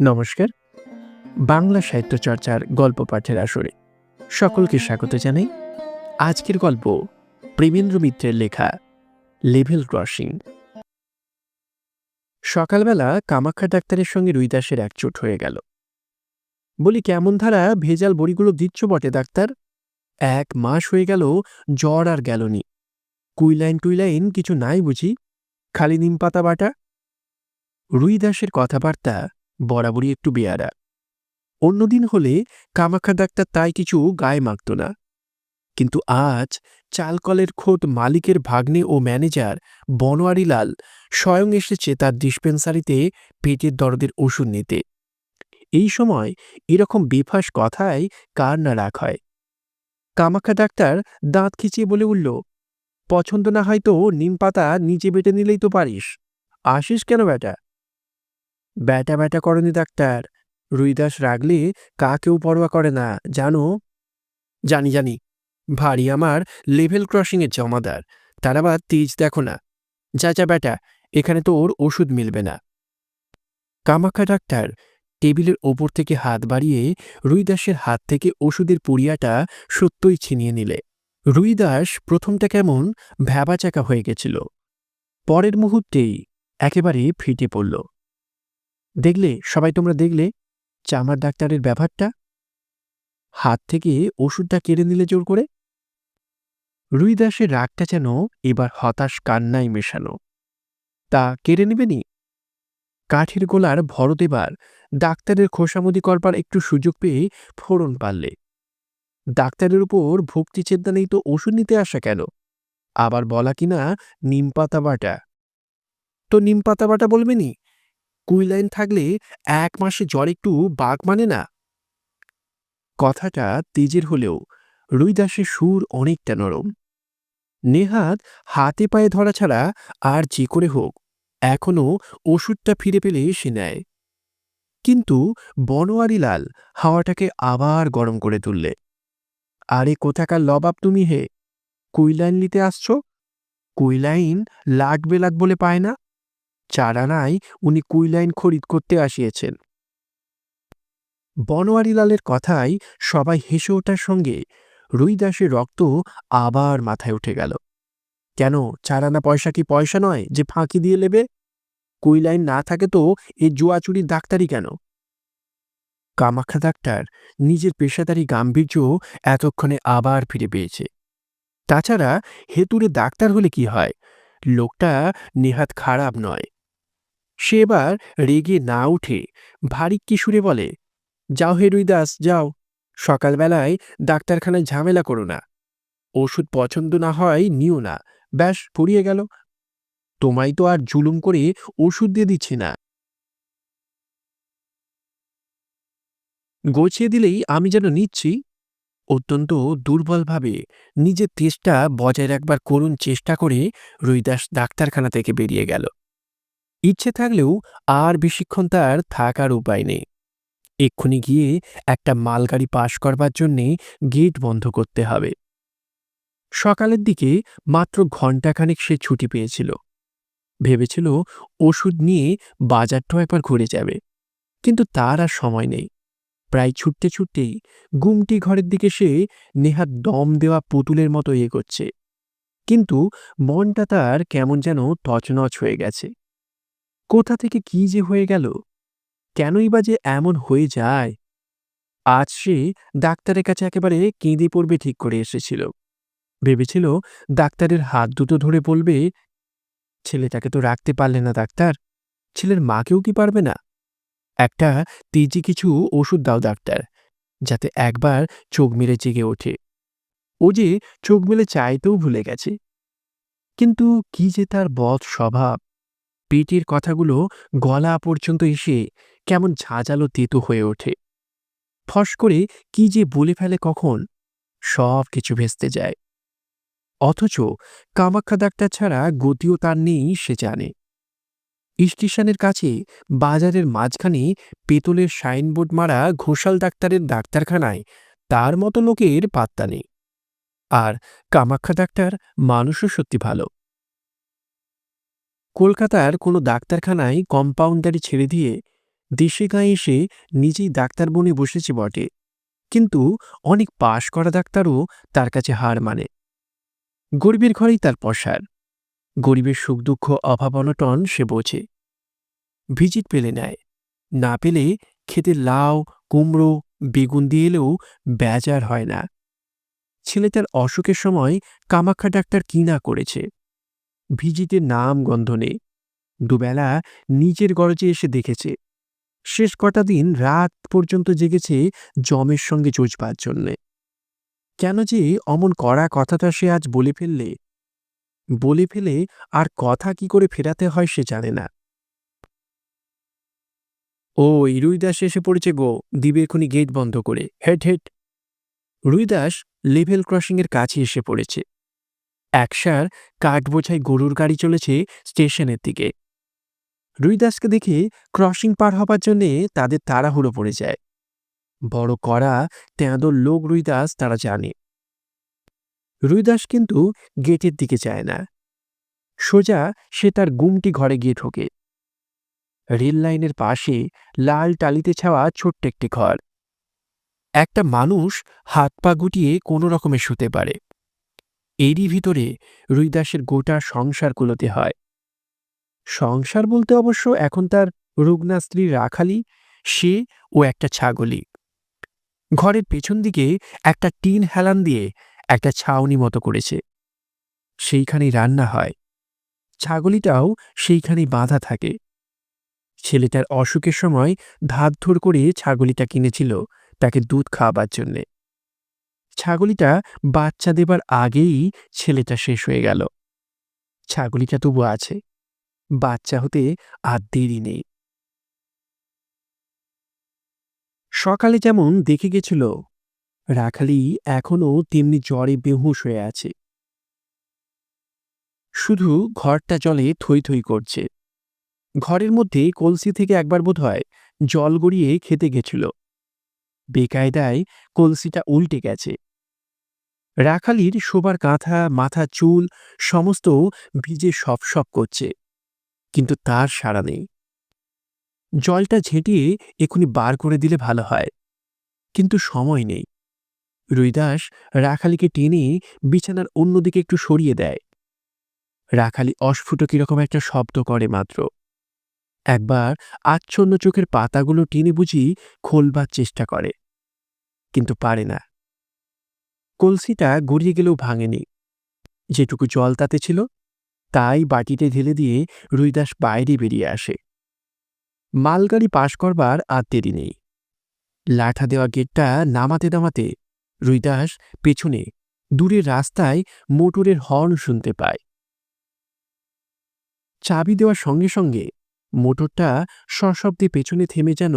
নমস্কার। বাংলা সাহিত্য চর্চার গল্প পাঠের আসরে সকলকে স্বাগত জানাই। আজকের গল্প প্রেমেন্দ্র মিত্রের লেখা, লেভেল ক্রসিং। সকালবেলা কামাখ্যা ডাক্তারের সঙ্গে রুইদাসের একচোট হয়ে গেল। বলি, কেমন ধারা? ভেজাল বড়িগুলো দিচ্ছ বটে ডাক্তার? এক মাস হয়ে গেল, জ্বর আর গেলনি। কুইলাইন টুইলাইন কিছু নাই বুঝি? খালি নিম পাতা বাটা রুইদাসের কথাবার্তা বরাবরই একটু বেয়ারা। অন্যদিন হলে কামাখ্যা ডাক্তার তাই কিছু গায়ে মাখত না। কিন্তু আজ চালকলের খোদ মালিকের ভাগ্নে ও ম্যানেজার বনোয়ারিলাল স্বয়ং এসেছে তার ডিসপেন্সারিতে পেটের দরদের ওষুধ নিতে। এই সময় এরকম বেফাস কথায় কার না রাগ হয়? কামাখ্যা ডাক্তার দাঁত খিচিয়ে বলে উঠল, পছন্দ না হয় তো, নিম পাতা নিচে বেটে নিলেই তো পারিস। আসিস কেন বেটা? ব্যাটা ব্যাটা করেনি ডাক্তার। রুইদাস রাগলে কাকেও পরোয়া করে না, জানো? জানি জানি। ভারী আমার লেভেল ক্রসিংয়ের জমাদার। তার আবার তেজ দেখো না। যা যা ব্যাটা, এখানে তো ওর ওষুধ মিলবে না। কামাখ্যা ডাক্তার, টেবিলের ওপর থেকে হাত বাড়িয়ে রুইদাসের হাত থেকে ওষুধের পুড়িয়াটা সত্যই ছিনিয়ে নিলে। রুইদাস প্রথমটা কেমন ভ্যাবাচাকা হয়ে গেছিল। পরের মুহূর্তেই একেবারে ফিটে পড়ল। দেখলে, সবাই তোমরা দেখলে চামার ডাক্তারের ব্যবহারটা হাত থেকে ওষুধটা কেড়ে নিলে জোর করে। রুইদাসের রাগটা যেন এবার হতাশ কান্নায় মেশানো তা কেড়ে নেবেনি কাঠের গোলার ভরত এবার ডাক্তারের খোসামদি করবার একটু সুযোগ পেয়ে ফোড়ন পারলে। ডাক্তারের উপর ভক্তি চেতনা নেই তো ওষুধ নিতে আসা কেন? আবার বলা কিনা নিমপাতা বাটা। তো নিমপাতা বাটা বলবেনি কুইলাইন থাকলে এক মাসে জ্বর একটু বাঘ মানে না। কথাটা তেজের হলেও রুইদাসের সুর অনেকটা নরম। নেহাত হাতে পায়ে ধরা ছাড়া আর যে করে হোক এখনও ওষুধটা ফিরে পেলে সে নেয়। কিন্তু বনোয়ারিলাল হাওয়াটাকে আবার গরম করে তুললে। আরে কোথাকার লবাব তুমি হে? কুইলাইন নিতে আসছ? কুইলাইন লাগবে লাগ বলে পায় না? চারানায় উনি কুইলাইন খরিদ করতে আসিয়েছেন। বনোয়ারিলালের কথায় সবাই হেসে ওঠার সঙ্গে রুইদাসের রক্ত আবার মাথায় উঠে গেল। কেন, চারানা পয়সা কি পয়সা নয় যে ফাঁকি দিয়ে নেবে? কুইলাইন না থাকে তো এ জুয়াচুরির ডাক্তারি কেন? কামাখ্যা ডাক্তার নিজের পেশাদারি গাম্ভীর্য এতক্ষণে আবার ফিরে পেয়েছে। তাছাড়া হেতুরে ডাক্তার হলে কি হয়? লোকটা নেহাত খারাপ নয়। সে এবার রেগে না উঠে ভারী কিশোরে বলে, যাও হে রুইদাস, যাও। সকালবেলায় ডাক্তারখানায় ঝামেলা করো না। ওষুধ পছন্দ না হয় নিও না। ব্যাস, ফুরিয়ে গেল। তোমায় তো আর জুলুম করে ওষুধ দিয়ে দিচ্ছি না। গোছিয়ে দিলেই আমি যেন নিচ্ছি। অত্যন্ত দুর্বলভাবে নিজের তেষ্টা বজায় রাখবার করুণ চেষ্টা করে রুইদাস ডাক্তারখানা থেকে বেরিয়ে গেল। ইচ্ছে থাকলেও আর বেশিক্ষণ তার থাকার উপায় নেই। এক্ষুনি গিয়ে একটা মালগাড়ি পাশ করবার জন্যে গেট বন্ধ করতে হবে। সকালের দিকে মাত্র ঘণ্টাখানেক সে ছুটি পেয়েছিল। ভেবেছিল ওষুধ নিয়ে বাজারটাও একবার ঘুরে যাবে। কিন্তু তার আর সময় নেই। প্রায় ছুটতে ছুটতেই গুমটি ঘরের দিকে সে নেহাত দম দেওয়া পুতুলের মতো এগোচ্ছে। কিন্তু মনটা তার কেমন যেন তছনছ হয়ে গেছে। কোথা থেকে কি যে হয়ে গেল? কেনই বা যে এমন হয়ে যায়? আজ সে ডাক্তারের কাছে একেবারে কেঁদে পড়বে ঠিক করে এসেছিল। ভেবেছিল, ডাক্তারের হাত দুটো ধরে বলবে, ছেলেটাকে তো রাখতে পারলে না ডাক্তার, ছেলের মাকেও কি পারবে না? একটা তেজি কিছু ওষুধ দাও ডাক্তার, যাতে একবার চোখ মেরে জেগে ওঠে। ও যে চোখ মেলে চাইতেও ভুলে গেছে। কিন্তু কি যে তার বধ স্বভাব। পেটের কথাগুলো গলা পর্যন্ত এসে কেমন ঝাঁঝালো তেতো হয়ে ওঠে। ফস করে কি যে বলে ফেলে কখন, সব কিছু ভেস্তে যায়। অথচ কামাখ্যা ডাক্তার ছাড়া গতিও তার নেই, সে জানে। স্টেশনের কাছে, বাজারের মাঝখানে পেতলের সাইনবোর্ড মারা ঘোষাল ডাক্তারের ডাক্তারখানায় তার মতো লোকের পাত্তা নেই। আর কামাখ্যা ডাক্তার মানুষও সত্যি ভালো। কলকাতার কোনো ডাক্তারখানায় কম্পাউন্ডারি ছেড়ে দিয়ে দেশে গায়ে এসে নিজেই ডাক্তার বনে বসেছে বটে। কিন্তু অনেক পাশ করা ডাক্তারও তার কাছে হার মানে। গরিবের ঘরেই তার পসার। গরিবের সুখ দুঃখ, অভাব অনটন সে বোঝে। ভিজিট পেলে নেয়। না পেলে খেতে লাউ, কুমড়ো, বেগুন দিয়ে এলেও বেজার হয় না। ছেলে তার অসুখের সময় কামাখ্যা ডাক্তার কি না করেছে? ভিজিটের নাম গন্ধ নেই। দুবেলা নিজের গরজে এসে দেখেছে। শেষ কটা দিন রাত পর্যন্ত জেগেছে জমের সঙ্গে জোজবার জন্যে। কেন যে অমন কড়া কথাটা সে আজ বলে ফেললে? বলে ফেলে আর কথা কি করে ফেরাতে হয় সে জানে না। ও, এই রুইদাস এসে পড়েছে গো। দিবে এখনই গেট বন্ধ করে। হেট হেট। রুইদাস লেভেল ক্রসিংয়ের কাছে এসে পড়েছে। একসার কাঠ বোঝাই গরুর গাড়ি চলেছে স্টেশনের দিকে। রুইদাসকে দেখে ক্রসিং পার হবার জন্যে তাদের তাড়াহুড়ো পড়ে যায়। বড় করা তেঁদর লোক রুইদাস তারা জানে। রুইদাস কিন্তু গেটের দিকে যায় না। সোজা সে তার গুমটি ঘরে গিয়ে ঢোকে। রেল লাইনের পাশে লাল টালিতে ছাওয়া ছোট্ট একটি ঘর। একটা মানুষ হাত পা গুটিয়ে কোনো রকমে শুতে পারে। এরই ভিতরে রুইদাসের গোটা সংসার কুলোতে হয়। সংসার বলতে অবশ্য এখন তার রুগ্না স্ত্রী রাখালি, সে ও একটা ছাগলি। ঘরের পেছন দিকে একটা টিন হেলান দিয়ে একটা ছাউনি মতো করেছে। সেইখানেই রান্না হয়। ছাগলিটাও সেইখানেই বাঁধা থাকে। ছেলেটার অসুখের সময় ধার ধর করে ছাগলিটা কিনেছিল তাকে দুধ খাওয়াবার জন্যে। ছাগলিটা বাচ্চা দেবার আগেই ছেলেটা শেষ হয়ে গেল। ছাগলিটা তবু আছে। বাচ্চা হতে আর দেরি নেই। সকালে যেমন দেখে গেছিল, রাখালি এখনও তেমনি জ্বরে বেহুশ হয়ে আছে। শুধু ঘরটা জলে থই থই করছে। ঘরের মধ্যে কলসি থেকে একবার বোধ হয় জল গড়িয়ে খেতে গেছিল। বেকায়দায় কলসিটা উল্টে গেছে। রাখালির শোবার কাঁথা, মাথা, চুল সমস্ত ভিজে সপ সপ করছে, কিন্তু তার সাড়া নেই। জলটা ঝেঁটিয়ে এখুনি বার করে দিলে ভালো হয়, কিন্তু সময় নেই। রুইদাস রাখালিকে টেনে বিছানার অন্যদিকে একটু সরিয়ে দেয়। রাখালি অস্ফুট কীরকম একটা শব্দ করে মাত্র। একবার আচ্ছন্ন চোখের পাতাগুলো টেনে বুঝি খোলবার চেষ্টা করে, কিন্তু পারে না। কলসিটা গড়িয়ে গেলেও ভাঙেনি। যেটুকু জল তাতে ছিল, তাই বাটিতে ঢেলে দিয়ে রুইদাস বাইরে বেরিয়ে আসে। মালগাড়ি পাশ করবার আর দেরি নেই। লাঠা দেওয়া গেটটা নামাতে নামাতে রুইদাস পেছনে, দূরের রাস্তায় মোটরের হর্ন শুনতে পায়। চাবি দেওয়ার সঙ্গে সঙ্গে মোটরটা সশব্দে পেছনে থেমে যেন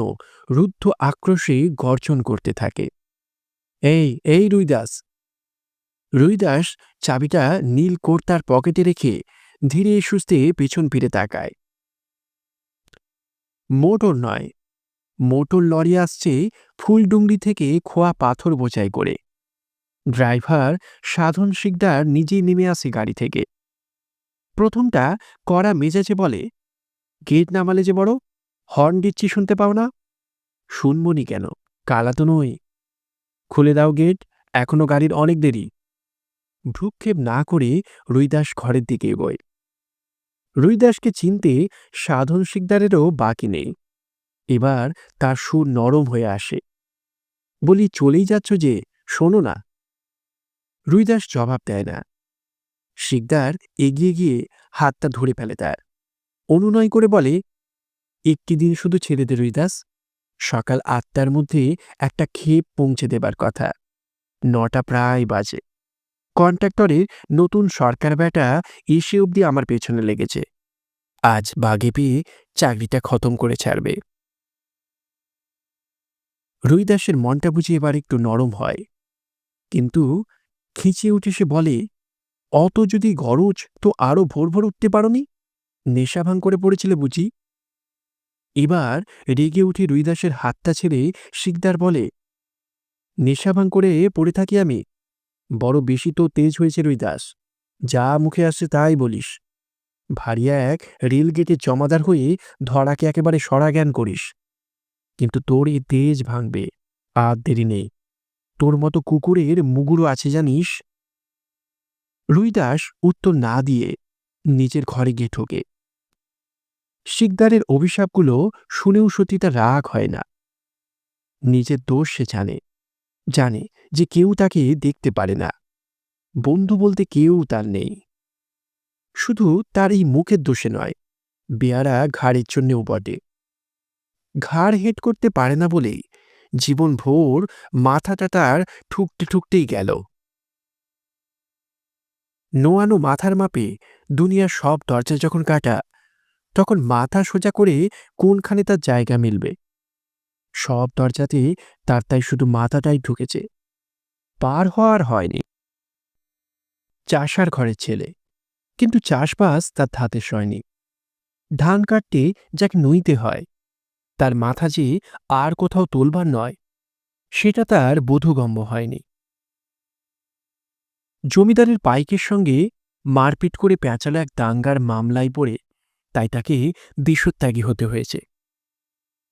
রুদ্ধ আক্রোশে গর্জন করতে থাকে। এই এই রুইদাস! রুইদাস চাবিটা নীল কোর্তার পকেটে রেখে ধীরে সুস্থে পেছন ফিরে তাকায়। মোটর নয়, মোটর লরি আসছে ফুলডুংরি থেকে খোয়া পাথর বোঝাই করে। ড্রাইভার সাধন শিকদার নিজেই নেমে আসে গাড়ি থেকে। প্রথমটা কড়া মেজাজে বলে, গেট নামালে যে বড়, হর্ন দিচ্ছি শুনতে পাও না? শুনবনি কেন? কালা তো নই। খুলে দাও গেট, এখনও গাড়ির অনেক দেরি। ভ্রুক্ষেপ না করে রুইদাস ঘরের দিকে এগোয়। রুইদাসকে চিনতে সাধন শিকদারেরও বাকি নেই। এবার তার সুর নরম হয়ে আসে। বলি, চলেই যাচ্ছ যে, শোনো না। রুইদাস জবাব দেয় না। শিকদার এগিয়ে গিয়ে হাতটা ধরে ফেলে তার। অনুনয় করে বলে, একটি দিন শুধু ছেড়ে দে রুইদাস। সকাল আটটার মধ্যে একটা খেপ পৌঁছে দেবার কথা। নটা প্রায় বাজে। কন্ট্রাক্টরের নতুন সরকার ব্যাটা এসে অবধি আমার পেছনে লেগেছে। আজ বাগে পেয়ে চাকরিটা খতম করে ছাড়বে। রুইদাসের মনটা বুঝি এবার একটু নরম হয়। কিন্তু খিঁচিয়ে উঠে সে বলে, অত যদি গরজ তো আরও ভোর ভোর উঠতে পারোনি? নেশা ভাঙ করে পড়েছিলে বুঝি। এবার রেগে উঠে রুইদাসের হাতটা ছেড়ে শিকদার বলে, নেশা ভাঙ করে পড়ে থাকি আমি। বড় বেশি তো তেজ হয়েছে রুইদাস। যা মুখে আসছে তাই বলিস। ভারিয়া এক রেল গেটে জমাদার হয়ে ধরাকে একেবারে সরা জ্ঞান করিস। কিন্তু তোর এই তেজ ভাঙবে, আর দেরি নেই। তোর মতো কুকুরের মুগুরও আছে জানিস? রুইদাস উত্তর না দিয়ে নিজের ঘরে গিয়ে ঠোকে। শিকদারের অভিশাপগুলো শুনেও সত্যি তার রাগ হয় না। নিজের দোষ সে জানে। জানে যে কেউ তাকে দেখতে পারে না। বন্ধু বলতে কেউ তার নেই। শুধু তার এই মুখের দোষে নয়, বেয়ারা ঘাড়ের জন্যেও বটে। ঘাড় হেট করতে পারে না বলেই জীবন ভোর মাথাটা তার ঠুকতে ঠুকতেই গেল। নোয়ানো মাথার মাপে দুনিয়ার সব দরজা যখন কাটা, তখন মাথা সোজা করে কোনখানে তার জায়গা মিলবে? সব দরজাতে তার তাই শুধু মাথাটাই ঢুকেছে। পার হওয়ার হয়নি। চাষার ঘরের ছেলে। কিন্তু চাষবাস তার ধাতে সয়নি। ধান কাটতে যাকে নইতে হয়, তার মাথা যে আর কোথাও তোলবার নয়, সেটা তার বোধগম্য হয়নি। জমিদারের পাইকের সঙ্গে মারপিট করে পেঁচালো এক দাঙ্গার মামলায় পড়ে, তাই তাকে দেশত্যাগী হতে হয়েছে।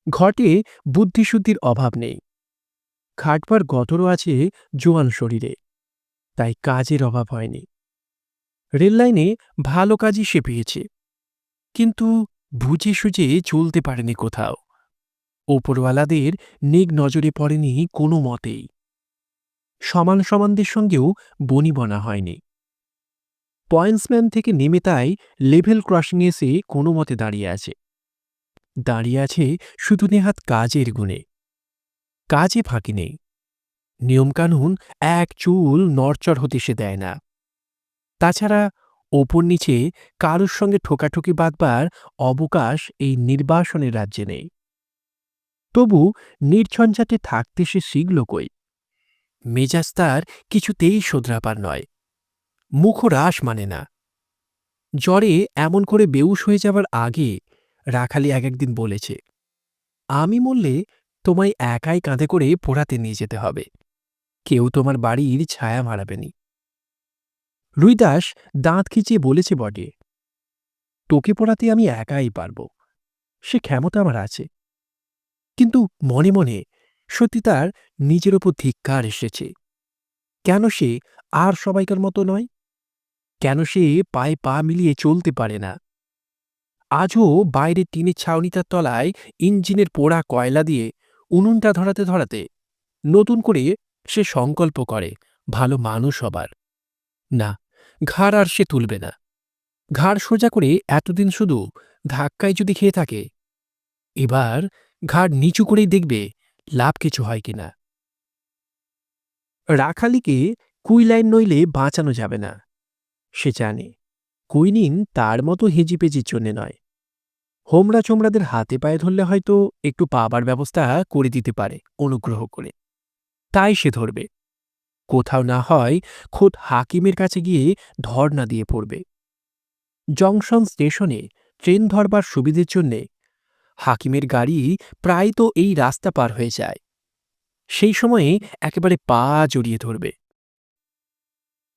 ঘটে বুদ্ধিশুদ্ধির অভাব নেই। খাটবার গতরও আছে জোয়ান শরীরে, তাই কাজের অভাব হয়নি। রেললাইনে ভালো কাজই সে পেয়েছে, কিন্তু বুঝে সুঝে চলতে পারেনি কোথাও। ওপরওয়ালাদের নেক নজরে পড়েনি কোনো মতেই। সমান সমানদের সঙ্গেও বনিবনা হয়নি। পয়েন্টসম্যান থেকে নেমে তাই লেভেল ক্রসিং এসে কোনো মতে দাঁড়িয়ে আছে। দাঁড়িয়ে আছে শুধু নেহাত কাজের গুণে। কাজে ফাঁকি নেই। নিয়মকানুন এক চুল নড়চড় হতে সে দেয় না। তাছাড়া ওপর নিচে কারোর সঙ্গে ঠোকাঠুকি বাঁধবার অবকাশ এই নির্বাসনের রাজ্যে নেই। তবু নির্ঝঞ্ঝাটে থাকতে সে শিখল কই? মেজাজ তার কিছুতেই শোধরাবার নয়। মুখরাস মানে না। জ্বরে এমন করে বেউস হয়ে যাবার আগে রাখালি এক একদিন বলেছে, আমি মরলে তোমায় একাই কাঁধে করে পোড়াতে নিয়ে যেতে হবে। কেউ তোমার বাড়ির ছায়া মারাবেনি। রুইদাস দাঁত খিচিয়ে বলেছে বটে, তোকে পড়াতে আমি একাই পারব। সে ক্ষমতা আমার আছে। কিন্তু মনে মনে সত্যি তার নিজের ওপর ধিক্কার এসেছে। কেন সে আর সবাইকার মতো নয়? কেন সে পায়ে পা মিলিয়ে চলতে পারে না? আজও বাইরে টিনের ছাউনিটার তলায় ইঞ্জিনের পোড়া কয়লা দিয়ে উনুনটা ধরাতে ধরাতে নতুন করে সে সংকল্প করে, ভালো মানুষ হবার। না, ঘাড় আর সে তুলবে না। ঘাড় সোজা করে এতদিন শুধু ধাক্কায় যদি খেয়ে থাকে, এবার ঘাড় নিচু করেই দেখবে লাভ কিছু হয় কিনা। রাখালিকে কুইলাইন নইলে বাঁচানো যাবে না। সে জানে, কুইনিন তার মতো হেজিপেজির জন্যে নয়। হোমরা চোমরাদের হাতে পায়ে ধরলে হয়তো একটু পাবার ব্যবস্থা করে দিতে পারে অনুগ্রহ করে। তাই সে ধরবে। কোথাও না হয় খোদ হাকিমের কাছে গিয়ে ধর্না দিয়ে পড়বে। জংশন স্টেশনে ট্রেন ধরবার সুবিধের জন্যে হাকিমের গাড়ি প্রায় তো এই রাস্তা পার হয়ে যায়। সেই সময়ে একেবারে পা জড়িয়ে ধরবে।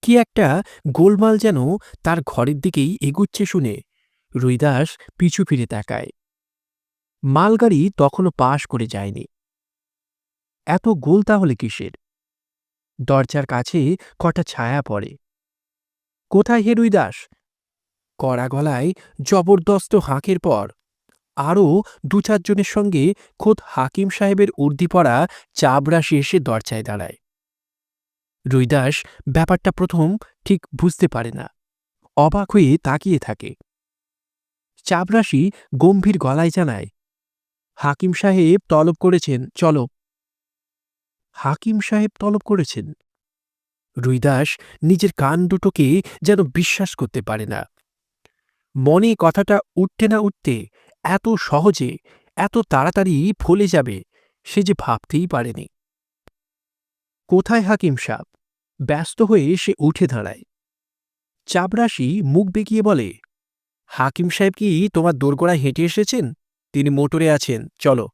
কি একটা গোলমাল যেন তার ঘরের দিকেই এগুচ্ছে শুনে রুইদাস পিছু ফিরে তাকায়। মালগাড়ি তখনও পাশ করে যায়নি। এত গোল তাহলে কিসের? দরজার কাছে কটা ছায়া পড়ে। কোথায় হে রুইদাস? কড়া গলায় জবরদস্ত হাঁকের পর আরও দু চারজনের সঙ্গে খোদ হাকিম সাহেবের উর্দি পড়া চাবরাশি এসে দরজায় দাঁড়ায়। রুইদাস ব্যাপারটা প্রথম ঠিক বুঝতে পারে না। অবাক হয়ে তাকিয়ে থাকে। চাবরাশি গম্ভীর গলায় জানায়। হাকিম সাহেব তলব করেছেন, চলো। হাকিম সাহেব তলব করেছেন। রুইদাস নিজের কান দুটোকে যেন বিশ্বাস করতে পারে না। মনে কথাটা উঠতে না উঠতে এত সহজে, এত তাড়াতাড়ি ফলে যাবে সে যে ভাবতেই পারেনি। কোথায় হাকিম সাহ ব্যস্ত হয়ে সে উঠে দাঁড়ায়। চাবরাশি মুখ বেঁকিয়ে বলে হাকিম সাহেব কি তোমার দোরগোড়ায় হেঁটে এসেছেন? তিনি মোটরে আছেন, চলো।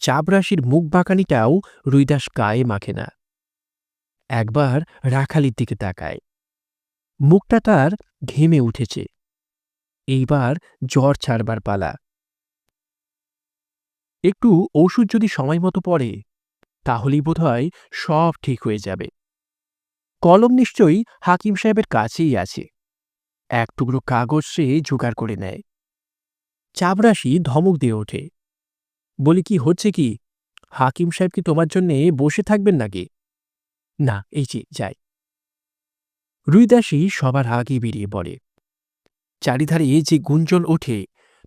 চাবরাশির মুখ বাঁকানিটাও রুইদাস গায়ে মাখে না। একবার রাখালির দিকে তাকায়। মুখটা তার ঘেমে উঠেছে। এইবার জ্বর ছাড়বার পালা। একটু ওষুধ যদি সময় মতো পড়ে, তাহলেই বোধহয় সব ঠিক হয়ে যাবে। কলম নিশ্চয়ই হাকিম সাহেবের কাছেই আছে। এক টুকরো কাগজ সে জোগাড় করে নেয়। চাবরাশি ধমক দিয়ে ওঠে। বলি, কি হচ্ছে কি? হাকিম সাহেব কি তোমার জন্যে বসে থাকবেন নাকি? না, এই যে, যাই। রুইদাসী সবার আগে বেরিয়ে পড়ে। চারিধারে যে গুঞ্জন ওঠে,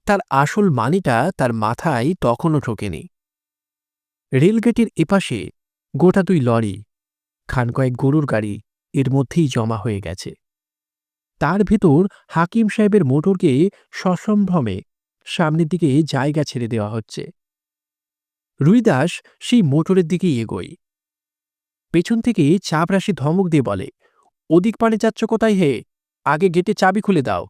তার আসল মানেটা তার মাথায় তখনও ঠোকেনি রেলগেটের এপাশে গোটা দুই লরি খান কয়েক গরুর গাড়ি, এর মধ্যেই জমা হয়ে গেছে। তার ভেতর হাকিম সাহেবের মোটরকে সসম্ভ্রমে সামনের দিকে জায়গা ছেড়ে দেওয়া হচ্ছে। রুইদাস সেই মোটরের দিকেই এগোয়। পেছন থেকে চাপরাশি ধমক দিয়ে বলে, ওদিক পানে যাচ্ছ কোথায় হে? আগে গেটে চাবি খুলে দাও।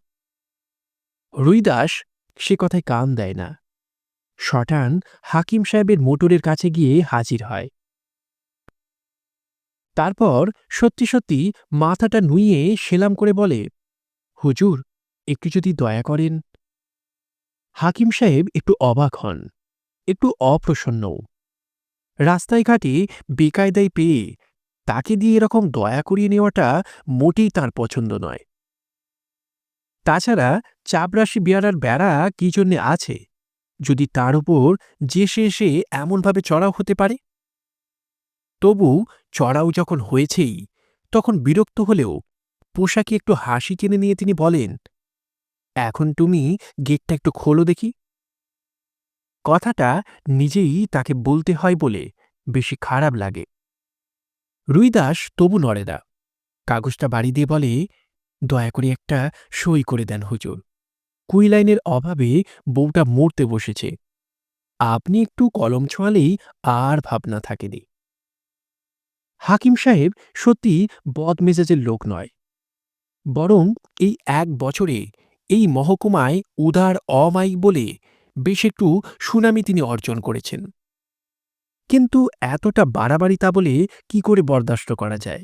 রুইদাস সে কথায় কান দেয় না। শটান হাকিম সাহেবের মোটরের কাছে গিয়ে হাজির হয়। তারপর সত্যি সত্যি মাথাটা নুইয়ে সেলাম করে বলে হুজুর, একটু যদি দয়া করেন। হাকিম সাহেব একটু অবাক হন, একটু অপ্রসন্নও রাস্তায় ঘাটে বেকায়দায় পেয়ে তাকে দিয়ে এরকম দয়া করিয়ে নেওয়াটা মোটেই তার পছন্দ নয়। তাছাড়া চাপরাশি বিয়ারার বেড়া কি জন্যে আছে? যদি তার উপর যে সে এসে এমনভাবে চড়াও হতে পারে? তবু চড়াও যখন হয়েছেই, তখন বিরক্ত হলেও পোশাকে একটু হাসি টেনে নিয়ে তিনি বলেন, এখন তুমি গেটটা একটু খোলো দেখি। কথাটা নিজেই তাকে বলতে হয় বলে বেশি খারাপ লাগে। রুইদাস তবু নড়ে না। কাগজটা বাড়ি দিয়ে বলে, দয়া করে একটা সই করে দেন হুজুর। কুইলাইনের অভাবে বউটা মরতে বসেছে। আপনি একটু কলম ছোঁয়ালেই আর ভাবনা থাকেনি। হাকিম সাহেব সত্যি বদমেজাজের লোক নয়। বরং এই এক বছরে এই মহকুমায় উদার অমায়িক বলে বেশ একটু সুনামি তিনি অর্জন করেছেন। কিন্তু এতটা বাড়াবাড়ি তা বলে কি করে বরদাস্ত করা যায়?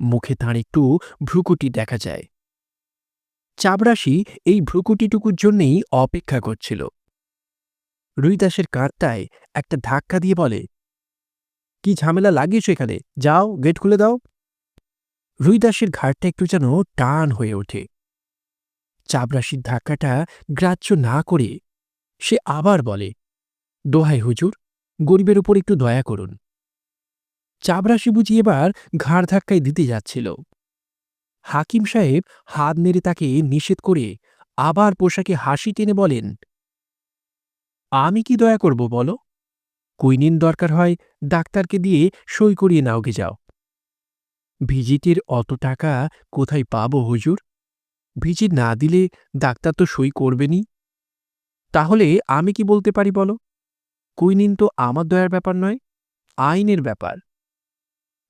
মুখে তাঁর একটু ভ্রুকুটি দেখা যায়। চাবরাশি এই ভ্রুকুটিটুকুর জন্যেই অপেক্ষা করছিল। রুইদাসের কাঁধটায় একটা ধাক্কা দিয়ে বলে, কি ঝামেলা লাগিয়েছ এখানে? যাও, গেট খুলে দাও। রুইদাসের ঘাটটা একটু যেন টান হয়ে ওঠে। চাবরাশির ধাক্কাটা গ্রাহ্য না করে সে আবার বলে, দোহাই হুজুর, গরিবের উপর একটু দয়া করুন। চাবরাশি বুঝি এবার ঘাড় ধাক্কায় দিতে যাচ্ছিল। হাকিম সাহেব হাত নেড়ে তাকে নিষেধ করে আবার পোশাকে হাসি টেনে বলেন, আমি কি দয়া করব বলো? কুইনিন দরকার হয় ডাক্তারকে দিয়ে সই করিয়ে নাওগে যাও। ভিজিটের অত টাকা কোথায় পাব, হুজুর? ভিজিট না দিলে ডাক্তার তো সই করবেনি তাহলে আমি কি বলতে পারি বলো? কুইনিন তো আমার দয়ার ব্যাপার নয়, আইনের ব্যাপার।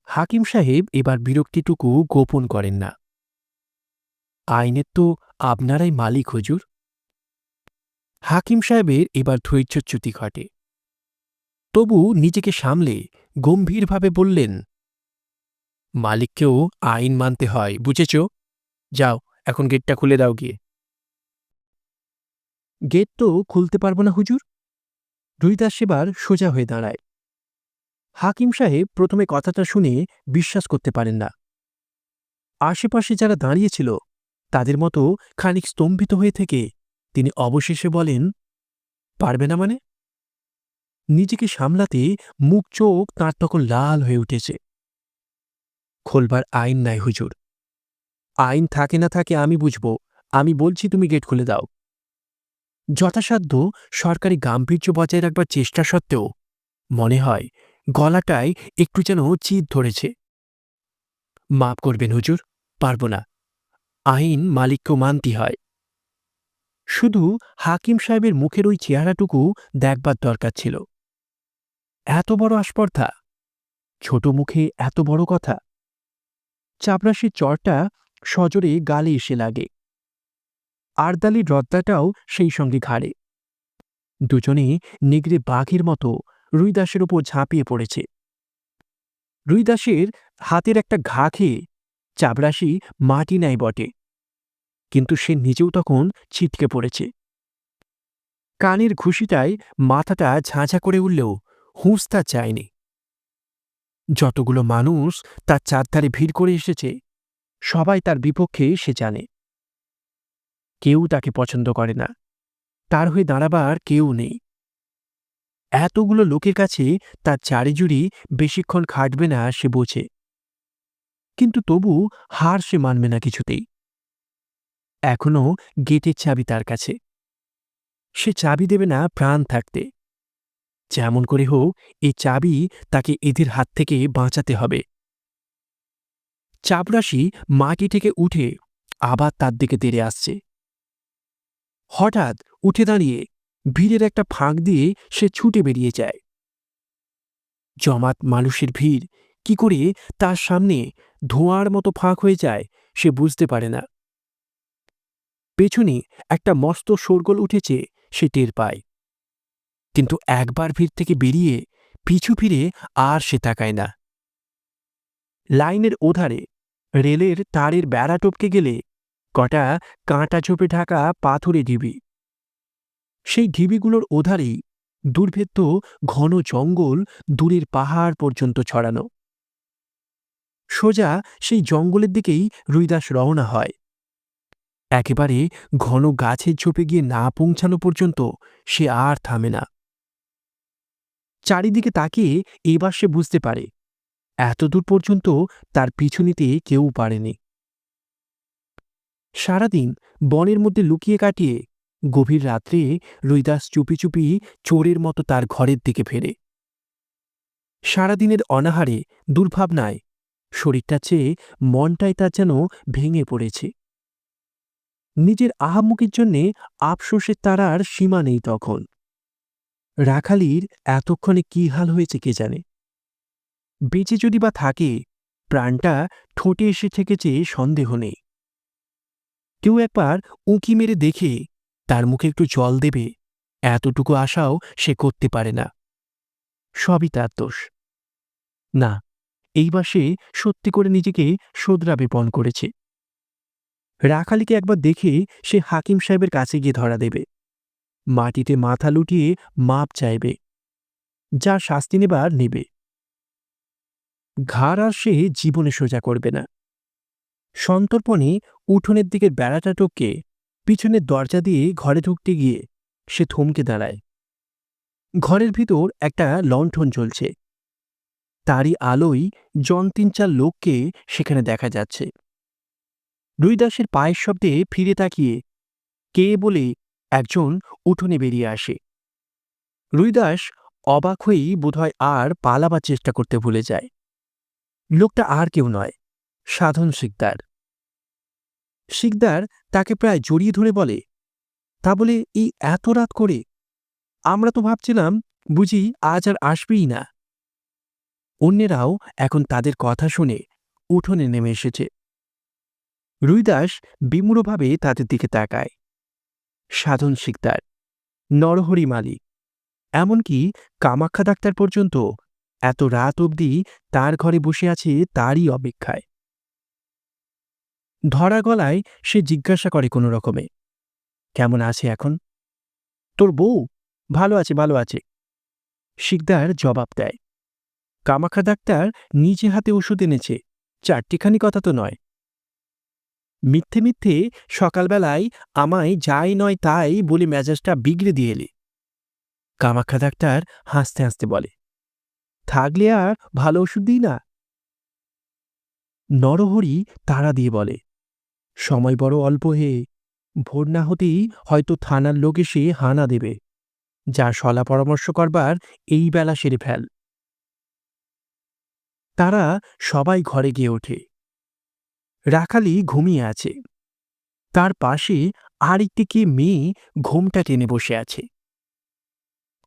হাকিম সাহেব এবার বিরক্তিটুকু গোপন করেন না। আইনের তো আপনারাই মালিক, হুজুর। হাকিম সাহেবের এবার ধৈর্যচ্যুতি ঘটে। তবু নিজেকে সামলে গম্ভীরভাবে বললেন মালিককেও আইন মানতে হয়, বুঝেছ? যাও, এখন গেটটা খুলে দাও গিয়ে। গেট তো খুলতে পারব না, হুজুর। রুইদাস সেবার সোজা হয়ে দাঁড়ায়। হাকিম সাহেব প্রথমে কথাটা শুনে বিশ্বাস করতে পারেন না। আশেপাশে যারা দাঁড়িয়েছিল, তাদের মতো খানিক স্তম্ভিত হয়ে থেকে তিনি অবশেষে বলেন, পারবে না মানে? নিজেকে সামলাতে মুখ, চোখ তাঁর তখন লাল হয়ে উঠেছে। খোলবার আইন নাই হুজুর। আইন থাকে না থাকে আমি বুঝব, আমি বলছি তুমি গেট খুলে দাও। যথাসাধ্য সরকারি গাম্ভীর্য বজায় রাখবার চেষ্টা সত্ত্বেও মনে হয় গলাটায় একটু যেন চিত ধরেছে। মাপ করবেন হুজুর, পারব না। আইন মালিককেও মানতে হয়। শুধু হাকিম সাহেবের মুখের ওই চেহারাটুকু দেখবার দরকার ছিল। এত বড় আস্পর্ধা? ছোট মুখে এত বড় কথা? চাপরাশির চরটা সজোরে গালে এসে লাগে। আরদালির রদ্দাটাও সেই সঙ্গে ঘাড়ে। দুজনে নেগড়ে বাঘের মতো রুইদাসের ওপর ঝাঁপিয়ে পড়েছে। রুইদাসের হাতের একটা ঘা খেয়ে চাবরাশি মাটি নেয় বটে, কিন্তু সে নিজেও তখন ছিটকে পড়েছে। কানের ঘুষিটায় মাথাটা ঝাঁঝা করে উঠলেও হুঁশ তার চায়নি। যতগুলো মানুষ তার চারধারে ভিড় করে এসেছে, সবাই তার বিপক্ষে সে জানে। কেউ তাকে পছন্দ করে না। তার হয়ে দাঁড়াবার কেউ নেই। এতগুলো লোকের কাছে তার চারিজুড়ি বেশিক্ষণ খাটবে না সে বোঝে। কিন্তু তবু হার সে মানবে না কিছুতেই। এখনও গেটের চাবি তার কাছে। সে চাবি দেবে না প্রাণ থাকতে। যেমন করে হোক, এই চাবি তাকে এদের হাত থেকে বাঁচাতে হবে। চাপরাশি মাটি থেকে উঠে আবার তার দিকে তেড়ে আসছে। হঠাৎ উঠে দাঁড়িয়ে ভিড়ের একটা ফাঁক দিয়ে সে ছুটে বেরিয়ে যায়। জমাত মানুষের ভিড়, কি করে তার সামনে ধোঁয়ার মতো ফাঁক হয়ে যায় সে বুঝতে পারে না। পেছনে একটা মস্ত শোরগোল উঠেছে সে টের পায়। কিন্তু একবার ভিড় থেকে বেরিয়ে পিছু ফিরে আর সে তাকায় না। লাইনের ওধারে রেলের তারের বেড়া টপকে গেলে কটা কাঁটা চোপে ঢাকা পাথরে ঢিবি। সেই ঢিবিগুলোর ওধারেই দুর্ভেদ্য ঘন জঙ্গল দূরের পাহাড় পর্যন্ত ছড়ানো। সোজা সেই জঙ্গলের দিকেই রুইদাস রওনা হয়। একেবারে ঘন গাছের ঝোপে গিয়ে না পৌঁছানো পর্যন্ত সে আর থামে না। চারিদিকে তাকিয়ে এবার সে বুঝতে পারে, এতদূর পর্যন্ত তার পিছু নিতে কেউ পারেনি। সারাদিন বনের মধ্যে লুকিয়ে কাটিয়ে গভীর রাত্রে রুইদাস চুপি চুপি চোরের মতো তার ঘরের দিকে ফেরে। সারাদিনের অনাহারে দুর্ভাবনায় শরীরটা চেয়ে মনটাই তার যেন ভেঙে পড়েছে। নিজের আহাম্মুকের জন্যে আফসোসের তারার সীমা নেই তখন। রাখালির এতক্ষণে কি হাল হয়েছে কে জানে? বেঁচে যদি বা থাকে, প্রাণটা ঠোঁটে এসে ঠেকেছে সন্দেহ নেই। কেউ একবার উঁকি মেরে দেখে তার মুখে একটু জল দেবে, এতটুকু আশাও সে করতে পারে না। সবই তার দোষ। না, এইবার সে সত্যি করে নিজেকে শোধরাবে পণ করেছে। রাখালিকে একবার দেখে সে হাকিম সাহেবের কাছে গিয়ে ধরা দেবে। মাটিতে মাথা লুটিয়ে মাপ চাইবে, যা শাস্তি নেবার নেবে। ঘাড় আর সে জীবনে সোজা করবে না। সন্তর্পণে উঠোনের দিকের বেড়াটা টপকে পিছনের দরজা দিয়ে ঘরে ঢুকতে গিয়ে সে থমকে দাঁড়ায়। ঘরের ভিতর একটা লণ্ঠন জ্বলছে। তারই আলোয় জন তিন চার লোককে সেখানে দেখা যাচ্ছে। রুইদাসের পায়ের শব্দে ফিরে তাকিয়ে কে বলে একজন উঠোনে বেরিয়ে আসে। রুইদাস অবাক হয়েই বোধহয় আর পালাবার চেষ্টা করতে ভুলে যায়। লোকটা আর কেউ নয়, সাধন শিকদার। শিকদার তাকে প্রায় জড়িয়ে ধরে বলে, তা বলে এই এত রাত করে? আমরা তো ভাবছিলাম বুঝি আজ আর আসবেই না। অন্যেরাও এখন তাদের কথা শুনে উঠোনে নেমে এসেছে। রুইদাস বিমূঢ়ভাবে তাদের দিকে তাকায়। সাধন শিকদার। নরহরি মালিক। এমনকি কামাখ্যা ডাক্তার পর্যন্ত এত রাত অবধি তার ঘরে বসে আছে তারই অপেক্ষায়। ধরা গলায় সে জিজ্ঞাসা করে কোনো রকমে, কেমন আছে এখন? তোর বউ? ভালো আছে ভালো আছে। শিকদার জবাব দেয়, কামাখ্যা ডাক্তার নিজে হাতে ওষুধ এনেছে, চারটিখানি কথা তো নয়। মিথ্যে মিথ্যে সকালবেলায় আমায় যাই নয় তাই বলে মেজাজটা বিগড়ে দিয়ে এলি। কামাখ্যা ডাক্তার হাসতে হাসতে বলে, থাকলে আর ভালো ওষুধ দিই না? নরহরি তারা দিয়ে বলে, সময় বড় অল্প হে, ভোর না হতেই হয়তো থানার লোক এসে হানা দেবে, যা সলা পরামর্শ করবার এই বেলা সেরে ফেল। তারা সবাই ঘরে গিয়ে ওঠে। রাখালি ঘুমিয়ে আছে। তার পাশে আর একটি কে মেয়ে ঘোমটা টেনে বসে আছে।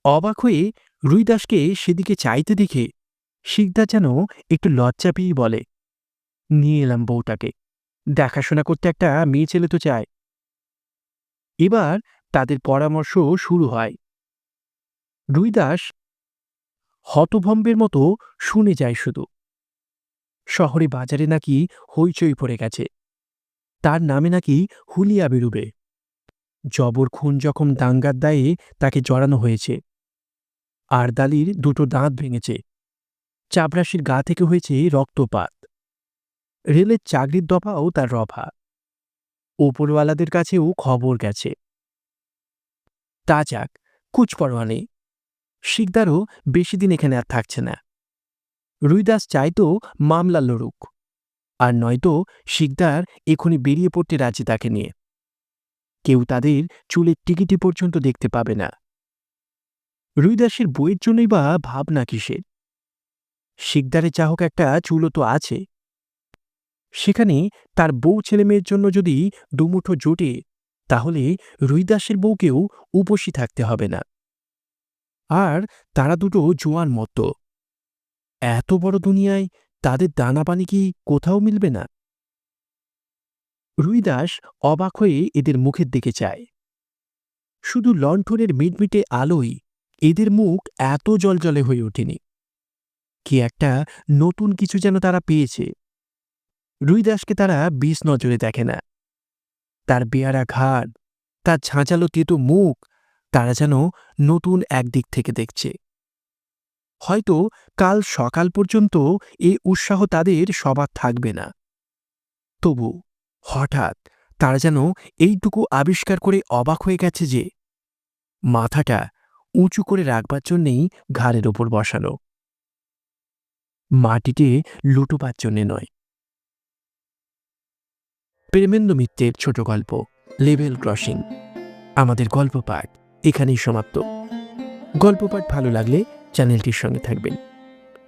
অবাক হয়ে রুইদাসকে সেদিকে চাইতে দেখে শিকদার যেন একটু লজ্জা পেয়েই বলে, নিয়ে এলাম বউটাকে। দেখাশোনা করতে একটা মেয়ে ছেলে তো চায়। এবার তাদের পরামর্শ শুরু হয়। রুইদাস হতভম্বের মতো শুনে যায় শুধু। শহরে বাজারে নাকি হইচই পড়ে গেছে। তার নামে নাকি হুলিয়া বেরুবে। জবর খুন যখন দাঙ্গার দায়ে তাকে জড়ানো হয়েছে। আরদালির দুটো দাঁত ভেঙেছে। চাপরাশির গা থেকে হয়েছে রক্তপাত। রেলের চাকরির দফাও তার রফা। ওপরওয়ালাদের কাছেও খবর গেছে। তা যাক কুচপরোয়া নেই শিকদারও বেশি দিন এখানে আর থাকছে না। রুইদাস চাইতো মামলা লড়ুক, আর নয়তো শিকদার এখনই বেরিয়ে পড়তে রাজি তাকে নিয়ে। কেউ তাদের চুলের টিকিটি পর্যন্ত দেখতে পাবে না। রুইদাসের বইয়ের জন্যই বা ভাবনা কিসের? শিকদারের চাহক একটা চুলো তো আছে। সেখানে তার বউ ছেলেমেয়ের জন্য যদি দুমুঠো জোটে, তাহলে রুইদাসের বউকেও উপসী থাকতে হবে না। আর তারা দুটো জোয়ান মতো এত বড় দুনিয়ায় তাদের দানা পানি কি কোথাও মিলবে না? রুইদাস অবাক হয়ে এদের মুখের দিকে চায়। শুধু লণ্ঠনের মিটমিটে আলোই এদের মুখ এত জলজলে হয়ে ওঠেনি। কি একটা নতুন কিছু যেন তারা পেয়েছে। রুইদাসকে তারা বিষ নজরে দেখে না। তার বেয়ারা ঘাড়, তার ঝাঁঝালো তেতো মুখ, তারা যেন নতুন একদিক থেকে দেখছে। হয়তো কাল সকাল পর্যন্ত এ উৎসাহ তাদের সবার থাকবে না। তবু হঠাৎ তারা যেন এইটুকু আবিষ্কার করে অবাক হয়ে গেছে যে মাথাটা উঁচু করে রাখবার জন্যেই ঘাড়ের ওপর বসানো মাটিতে লুটোবার জন্যে নয়। প্রেমেন্দ্র মিত্রের ছোট গল্প, লেভেল ক্রসিং। আমাদের গল্প পাঠ এখানেই সমাপ্ত। গল্প পাঠ ভালো লাগলে চ্যানেলটির সঙ্গে থাকবেন।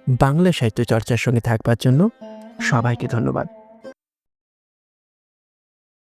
বাংলা সাহিত্য চর্চার সঙ্গে থাকবার জন্য সবাইকে ধন্যবাদ।